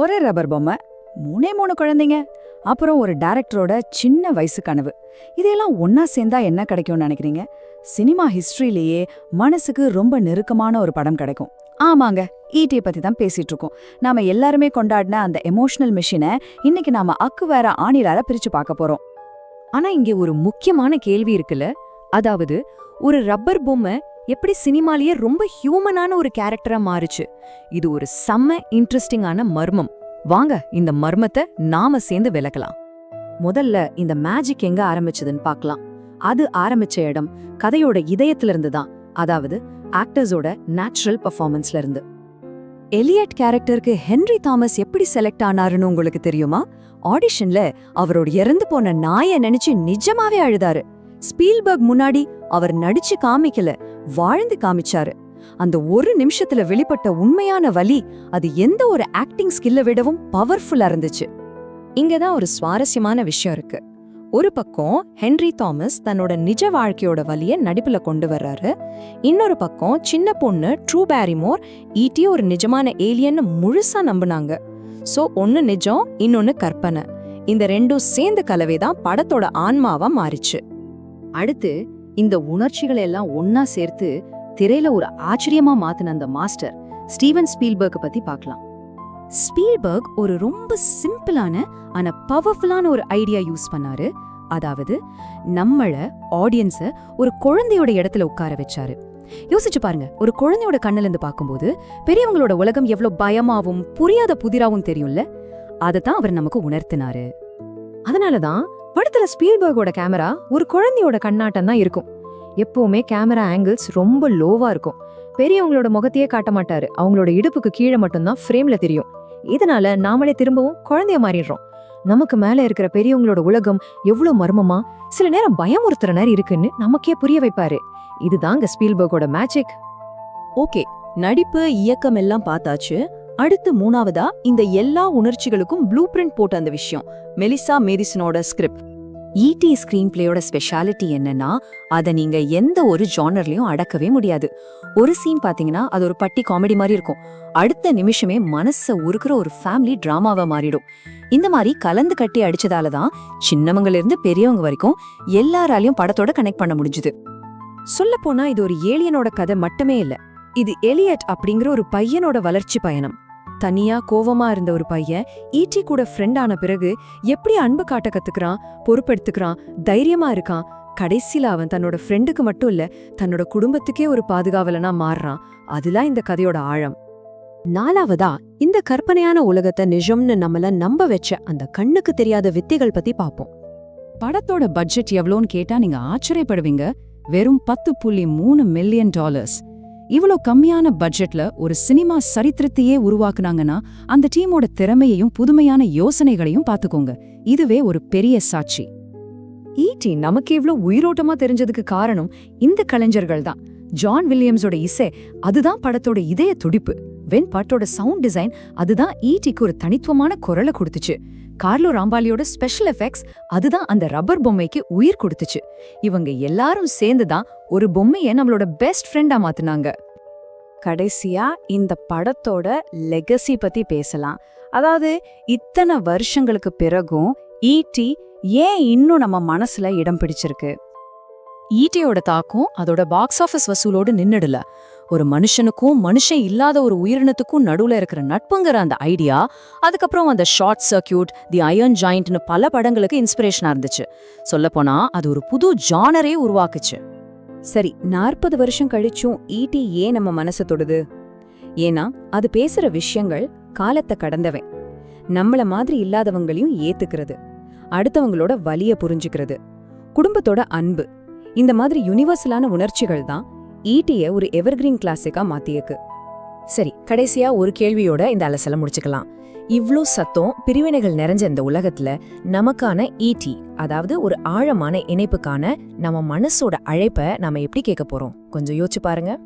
ஒரு ரப்பர் பொம்மை மூணே மூணு குழந்தைங்க அப்புறம் ஒரு டைரக்டரோட சின்ன வயசு கனவு. இதையெல்லாம் ஒன்னா சேர்ந்தா என்ன கிடைக்கும்னு நினைக்கிறீங்க? சினிமா ஹிஸ்டரியிலேயே மனசுக்கு ரொம்ப நெருக்கமான ஒரு படம் கிடைக்கும். ஆமாங்க ஈட்டியை பத்தி தான் பேசிட்டு இருக்கோம். நாம எல்லாருமே கொண்டாடின அந்த எமோஷனல் மிஷினை இன்னைக்கு நாம அக்கு வேற ஆணிலால பிரிச்சு பார்க்க போறோம். ஆனா இங்க ஒரு முக்கியமான கேள்வி இருக்குல்ல? அதாவது ஒரு ரப்பர் பொம்மை எப்படி சினிமாலேயே ரொம்ப ஹியூமனான ஒரு கேரக்டரா மாறுச்சு. இது ஒரு செம்ம இன்ட்ரெஸ்டிங்கான மர்மம். வாங்க இந்த மர்மத்தை நாம சேர்ந்து விளக்கலாம். முதல்ல இந்த மேஜிக் எங்க ஆரம்பிச்சதுன்னு பார்க்கலாம். அது ஆரம்பிச்ச இடம் கதையோட இதயத்துல இருந்து தான் அதாவது ஆக்டர்ஸோட நேச்சுரல் பர்ஃபார்மன்ஸ்ல இருந்து எலியட் கேரக்டருக்கு ஹென்ரி தாமஸ் எப்படி செலக்ட் ஆனாருன்னு உங்களுக்கு தெரியுமா? ஆடிஷன்ல அவரோட இறந்து போன நாயை நினைச்சு நிஜமாவே அழுதாரு. ஸ்பீல்பர்க் முன்னாடி அவர் நடிச்சு காமிக்கல வாழ்ந்து காமிச்சாரு. அந்த ஒரு நிமிஷத்துல வெளிப்பட்ட உண்மையான வலி அது எந்த ஒரு ஆக்டிங் ஸ்கில்ல விடவும் பவர்ஃபுல்லா இருந்துச்சு. இங்கதான் ஒரு சுவாரஸ்யமான விஷயம் இருக்கு. ஒரு பக்கம் ஹென்ரி தாமஸ் தன்னோட நிஜ வாழ்க்கையோட வலிய நடிப்புல கொண்டு வர்றாரு. இன்னொரு பக்கம் சின்ன பொண்ணு ட்ரூ பேரிமோர் ஈட்டி ஒரு நிஜமான ஏலியன்னு முழுசா நம்புனாங்க. சோ ஒன்னு நிஜம் இன்னொன்னு கற்பனை. இந்த ரெண்டும் சேர்ந்த கலவை தான் படத்தோட ஆன்மாவா மாறிச்சு. அடுத்து இந்த உணர்ச்சிகளை எல்லாம் ஒன்னா சேர்த்து திரையில ஒரு ஆச்சரியமா மாத்தின அந்த மாஸ்டர் ஸ்டீவன் ஸ்பீல்பர்க் பத்தி பார்க்கலாம் ஸ்பீல்பர்க் ஒரு ரொம்ப சிம்பிளான ஆனா பவர்ஃபுல்லான ஒரு ஐடியா யூஸ் பண்ணாரு. அதாவது நம்மள ஆடியன்ஸ ஒரு குழந்தையோட இடத்துல உட்கார வச்சாரு. யோசிச்சு பாருங்க ஒரு குழந்தையோட கண்ணுல இருந்து பார்க்கும்போது பெரியவங்களோட உலகம் எவ்வளவு பயமாவும் புரியாத புதிராவும் தெரியும்ல? அதத்தான் அவர் நமக்கு உணர்த்தினாரு. அதனாலதான் படத்துல ஸ்பீல்பர்கோட கேமரா ஒரு குழந்தையோட கண்ணாட்டம் தான் இருக்கும். எப்பவுமே கேமரா ஆங்கிள்ஸ் ரொம்ப லோவா இருக்கும். பெரியவங்களோட முகத்தையே காட்ட மாட்டாரு. அவங்களோட இடுப்புக்கு கீழே மட்டும்தான் ஃப்ரேம்ல தெரியும். இதனால நாமளே திரும்பவும் குழந்தைய மாறிடுறோம். நமக்கு மேல இருக்கிற பெரியவங்களோட உலகம் எவ்வளவு மர்மமா சில நேரம் பயமுறுத்துற நேரம் இருக்குன்னு நமக்கே புரிய வைப்பாரு. இதுதாங்க ஸ்பீல்பர்கோட மேஜிக் ஓகே நடிப்பு இயக்கம் எல்லாம் பார்த்தாச்சு. அடுத்து மூணாவதா இந்த எல்லா உணர்ச்சிகளுக்கும் ப்ளூ பிரிண்ட் போட்ட அந்த விஷயம். மெலிசா மேதிசனோட ஸ்கிரிப்ட் ஈடி ஸ்கிரீன் பிளேயோட ஸ்பெஷாலிட்டி என்னன்னா அதை நீங்க எந்த ஒரு ஜானர்லயும் அடக்கவே முடியாது. ஒரு சீன் பாத்தீங்கன்னா அது ஒரு பட்டி காமெடி மாதிரி இருக்கும். அடுத்த நிமிஷமே மனச உருக்குற ஒரு ஃபேமிலி டிராமாவா மாறிடும். இந்த மாதிரி கலந்து கட்டி அடிச்சதால தான் சின்னவங்கல இருந்து பெரியவங்க வரைக்கும் எல்லாராலையும் படத்தோட கனெக்ட் பண்ண முடிஞ்சுது. சொல்ல போனா இது ஒரு ஏலியனோட கதை மட்டுமே இல்ல. இது எலியட் அப்படிங்கிற ஒரு பையனோட வளர்ச்சி பயணம். தனியா கோவமா இருந்த ஒரு பையன் ஈட்டி கூட ஃப்ரெண்ட் ஆன பிறகு எப்படி அன்பு காட்ட கத்துக்கிறான் பொறுப்பெடுத்துக்கிறான் தைரியமா இருக்கான்? கடைசியில அவன் தன்னோட ஃப்ரெண்டுக்கு மட்டும் இல்ல தன்னோட குடும்பத்துக்கே ஒரு பாதுகாவலனா மாறுறான். அதுதான் இந்த கதையோட ஆழம். நாலாவதா இந்த கற்பனையான உலகத்தை நிஜம்னு நம்மள நம்ப வச்ச அந்த கண்ணுக்கு தெரியாத வித்தைகள் பத்தி பாப்போம். படத்தோட பட்ஜெட் எவ்வளோன்னு கேட்டா நீங்க ஆச்சரியப்படுவீங்க. வெறும் பத்து புள்ளி மூணு மில்லியன் டாலர்ஸ் இவ்வளோ கம்மியான பட்ஜெட்ல ஒரு சினிமா சரித்திரத்தையே உருவாக்குனாங்கன்னா அந்த டீமோட திறமையையும் புதுமையான யோசனைகளையும் பார்த்துக்கோங்க. இதுவே ஒரு பெரிய சாட்சி. ஈட்டி நமக்கு இவ்ளோ உயிரோட்டமா தெரிஞ்சதுக்கு காரணம் இந்த கலைஞர்கள் தான் ஜான் வில்லியம்ஸோட இசை அதுதான் படத்தோட இதய துடிப்பு. வென் பாட்டோட சவுண்ட் டிசைன் அதுதான் ஈட்டிக்கு ஒரு தனித்துவமான குரலை கொடுத்துச்சு. கார்லோ ராம்பாலியோட ஸ்பெஷல் எஃபெக்ட்ஸ் அதுதான் அந்த ரப்பர் பொம்மைக்கு உயிர் கொடுத்துச்சு. இவங்க எல்லாரும் சேர்ந்து தான் ஒரு பொம்மையை நம்மளோட பெஸ்ட் ஃப்ரெண்டா மாத்துனாங்க. கடைசியா இந்த படத்தோட லெகசி பத்தி பேசலாம். அதாவது இத்தனை வருஷங்களுக்கு பிறகும் ஈட்டி ஏன் இன்னும் நம்ம மனசுல இடம் பிடிச்சிருக்கு? ஈட்டியோட தாக்கம் அதோட பாக்ஸ் ஆஃபீஸ் வசூலோடு நின்னுடல. ஒரு மனுஷனுக்கும் மனுஷன் இல்லாத ஒரு உயிரினத்துக்கும் நடுவுல இருக்கிற நட்புங்கிற அந்த ஐடியா அதுக்கப்புறம் அந்த ஷார்ட் சர்க்கியூட் தி அயர்ன் ஜாயிண்ட்னு பல படங்களுக்கு இன்ஸ்பிரேஷனா இருந்துச்சு. சொல்லப்போனா அது ஒரு புது ஜானரே உருவாக்குச்சு. சரி நாற்பது வருஷம் கழிச்சும் ஈட்டி ஏன் நம்ம மனசை தொடுது? ஏன்னா அது பேசுற விஷயங்கள் காலத்தை கடந்தவன் நம்மள மாதிரி இல்லாதவங்களையும் ஏத்துக்கிறது. அடுத்தவங்களோட வலிய புரிஞ்சுக்கிறது. குடும்பத்தோட அன்பு. இந்த மாதிரி யுனிவர்சலான உணர்ச்சிகள் தான் ஈட்டியை ஒரு எவர்கிரீன் கிளாசிக்கா மாத்தியக்கு. சரி கடைசியா ஒரு கேள்வியோட இந்த அலசல முடிச்சுக்கலாம். இவ்ளோ சத்தம் பிரிவினைகள் நிறைஞ்ச இந்த உலகத்துல நமக்கான ஈட்டி அதாவது ஒரு ஆழமான இணைப்புக்கான நம்ம மனசோட அழைப்பை நாம எப்படி கேட்க போறோம்? கொஞ்சம் யோசிச்சு பாருங்க.